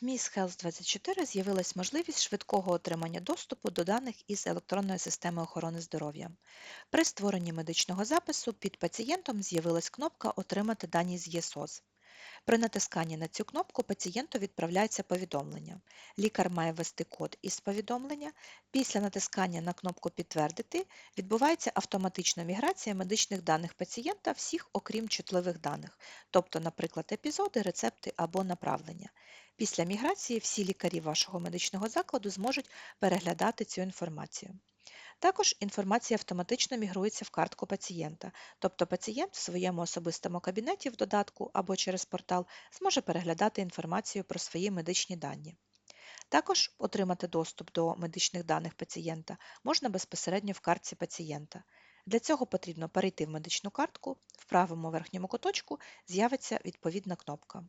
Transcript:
В MIS Health 24 з'явилась можливість швидкого отримання доступу до даних із електронної системи охорони здоров'я. При створенні медичного запису під пацієнтом з'явилась кнопка Отримати дані з ЄСОЗ. При натисканні на цю кнопку пацієнту відправляється повідомлення. Лікар має ввести код із повідомлення. Після натискання на кнопку Підтвердити відбувається автоматична міграція медичних даних пацієнта всіх, окрім чутливих даних, тобто, наприклад, епізоди, рецепти або направлення. Після міграції всі лікарі вашого медичного закладу зможуть переглядати цю інформацію. Також інформація автоматично мігрується в картку пацієнта, тобто пацієнт в своєму особистому кабінеті в додатку або через портал зможе переглядати інформацію про свої медичні дані. Також отримати доступ до медичних даних пацієнта можна безпосередньо в картці пацієнта. Для цього потрібно перейти в медичну картку, в правому верхньому куточку з'явиться відповідна кнопка.